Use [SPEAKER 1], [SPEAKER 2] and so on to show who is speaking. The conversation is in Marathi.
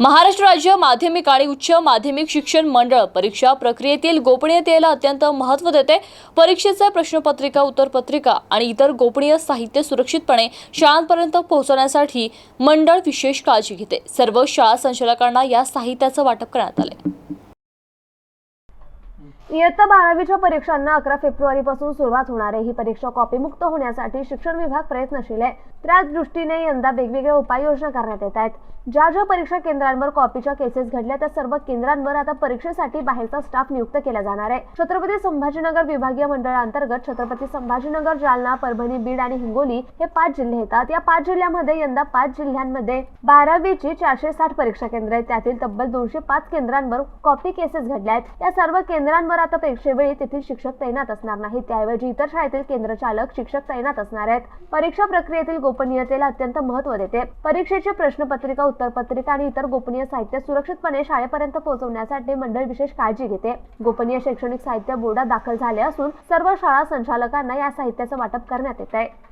[SPEAKER 1] महाराष्ट्र राज्य माध्यमिक आणि उच्च माध्यमिक शिक्षण मंडळ परीक्षा प्रक्रियेतील गोपनीयतेला अत्यंत महत्त्व देते. परीक्षेचे प्रश्नपत्रिका उत्तरपत्रिका आणि इतर गोपनीय साहित्य सुरक्षितपणे शाळांपर्यंत पोहोचवण्यासाठी मंडळ विशेष काळजी घेते. सर्व शाळा संचालकांना या साहित्याचं वाटप करण्यात आले
[SPEAKER 2] इयत्ता बारावीच्या परीक्षांना अकरा फेब्रुवारी पासून सुरुवात होणार आहे. ही परीक्षा कॉपीमुक्त होण्यासाठी शिक्षण विभाग प्रयत्नशील आहे. त्याच दृष्टीने यंदा वेगवेगळ्या उपाययोजना करण्यात येत आहेत. ज्या ज्या परीक्षा केंद्रांवर कॉपीच्या केसेस घडल्या त्या सर्व केंद्रांवर आता परीक्षेसाठी बाहेरचा स्टाफ नियुक्त केला जाणार आहे. छत्रपती संभाजीनगर विभागीय मंडळाअंतर्गत छत्रपती संभाजीनगर जालना परभणी बीड आणि हिंगोली हे पाच जिल्हे येतात. या पाच जिल्ह्यामध्ये यंदा पाच जिल्ह्यांमध्ये बारावीची चारशे साठ परीक्षा केंद्र आहेत. त्यातील तब्बल दोनशे पाच केंद्रांवर कॉपी केसेस घडल्या आहेत. या सर्व केंद्रांवर आता परीक्षेवेळी तेथील शिक्षक तैनात असणार नाहीत. त्याऐवजी इतर शाळेतील केंद्र चालक शिक्षक तैनात असणार आहेत. परीक्षा प्रक्रियेतील गोपनीयतेला अत्यंत महत्त्व देते. परीक्षेची प्रश्नपत्रिका उत्तरपत्रिका आणि इतर गोपनीय साहित्य सुरक्षितपणे शाळेपर्यंत पोहोचवण्यासाठी मंडळ विशेष काळजी घेते. गोपनीय शैक्षणिक साहित्य बोर्डात दाखल झाले असून सर्व शाळा संचालकांना या साहित्याचं वाटप करण्यात येत आहे